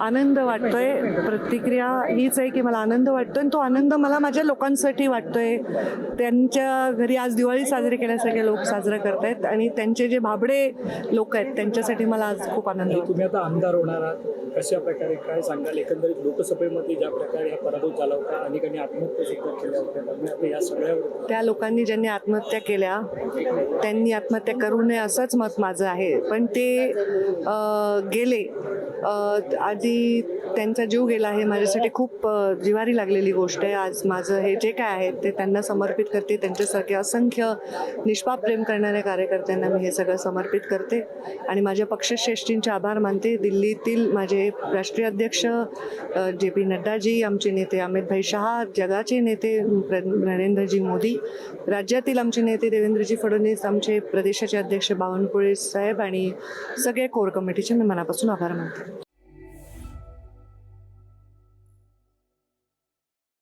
आनंद वाटतोय. प्रतिक्रिया हीच आहे की मला आनंद वाटतोय आणि तो आनंद मला माझ्या लोकांसाठी वाटतोय. त्यांच्या घरी आज दिवाळी साजरी केल्यासारखे लोक साजरा करतायत आणि त्यांचे जे भाबडे लोक आहेत त्यांच्यासाठी मला आज खूप आनंद तुम्ही आता आमदार होणार आहात. कशा प्रकारे काय सांगाल? एकंदरीत लोकसभेमध्ये ज्या प्रकारे हा पराभव झाला होता अनेकांनी आत्महत्या सुद्धा केल्या होत्या. या सगळ्यावर त्या लोकांनी ज्यांनी आत्महत्या केल्या त्यांनी आत्महत्या करू नये असंच मत माझं आहे. पण ते ते गेले. आधी त्यांचा जीव गेला हे माझ्यासाठी खूप जिवारी लागलेली गोष्ट आहे. आज माझं हे जे काय आहे ते त्यांना समर्पित करते. त्यांच्यासारखे असंख्य निष्पाप प्रेम करणाऱ्या कार्यकर्त्यांना मी हे सगळं समर्पित करते. आणि माझ्या पक्षश्रेष्ठींचे आभार मानते. दिल्लीतील माझे राष्ट्रीय अध्यक्ष जे पी नड्डाजी आमचे नेते अमितभाई शहा जगाचे नेते प्र- नरेंद्रजी मोदी राज्यातील आमचे नेते देवेंद्रजी फडणवीस आमचे प्रदेशाचे अध्यक्ष बावनकुळे साहेब आणि सगळे कोर कमिटीचे मी मनापासून आभार मानते.